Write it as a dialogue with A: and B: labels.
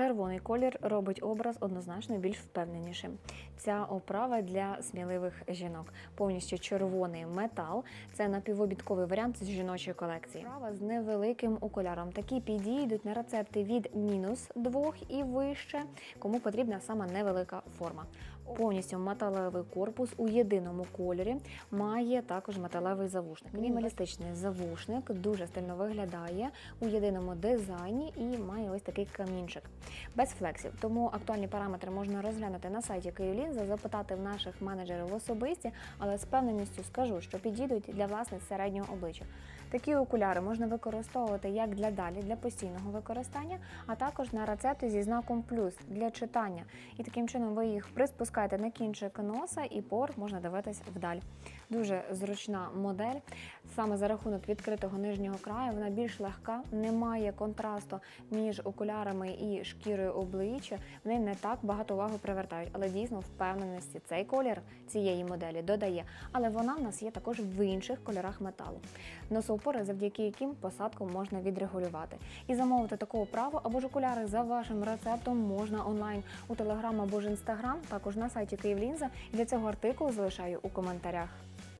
A: Червоний колір робить образ однозначно більш впевненішим. Ця оправа для сміливих жінок. Повністю червоний метал. Це напівобідковий варіант з жіночої колекції. Оправа з невеликим окуляром. Такі підійдуть на рецепти від мінус двох і вище, кому потрібна саме невелика форма. Повністю металевий корпус у єдиному кольорі має також металевий завушник. Мінімалістичний завушник дуже стильно виглядає у єдиному дизайні і має ось такий камінчик без флексів. Тому актуальні параметри можна розглянути на сайті Київлінза, запитати в наших менеджерів особисті, але з певненістю скажу, що підійдуть для власниць середнього обличчя. Такі окуляри можна використовувати як для далі, для постійного використання, а також на рецепти зі знаком плюс для читання. І таким чином ви їх приспускаєте на кінчик носа і поверх можна дивитись вдаль. Дуже зручна модель. Саме за рахунок відкритого нижнього краю вона більш легка, немає контрасту між окулярами і шкірою обличчя. Вони не так багато уваги привертають, але дійсно впевненості цей колір цієї моделі додає. Але вона в нас є також в інших кольорах металу. Носоупори, завдяки яким посадку можна відрегулювати. І замовити таку оправу або ж окуляри за вашим рецептом можна онлайн у Телеграм або ж Інстаграм, також на сайті Київлінза. Для цього артикул залишаю у коментарях.